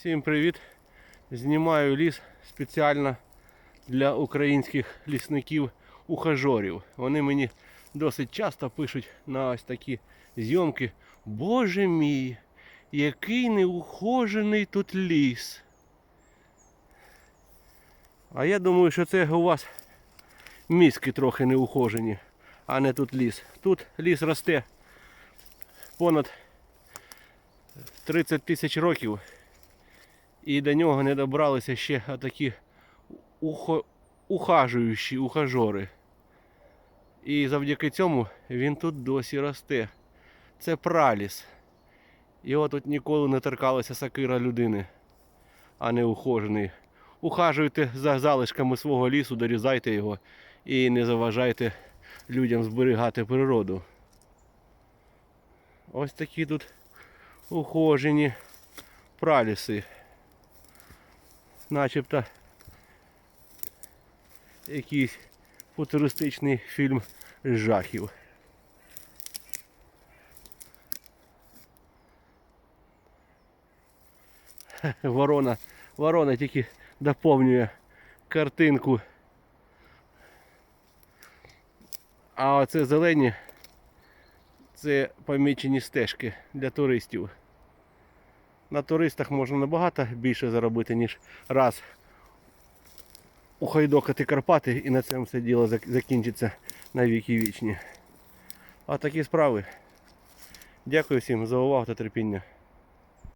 Всім привіт! Знімаю ліс спеціально для українських лісників ухажорів. Вони мені досить часто пишуть на ось такі зйомки. Боже мій, який неухожений тут ліс. А я думаю, що це у вас мізки трохи неухожені, а не тут ліс. Тут ліс росте понад 30 тисяч років. І до нього не добралися ще такі ухо... ухажуючі ухажори. І завдяки цьому він тут досі росте. Це праліс. Його тут ніколи не торкалася сакира людини, а не ухожений. Ухажуйте за залишками свого лісу, дорізайте його і не заважайте людям зберігати природу. Ось такі тут ухожені праліси. Начебто якийсь футуристичний фільм жахів. Ворона, ворона тільки доповнює картинку. А оце зелені це помічені стежки для туристів. На туристах можна набагато більше заробити, ніж раз ухайдокати Карпати і на цьому все діло закінчиться на віки вічні. А такі справи. Дякую всім за увагу та терпіння.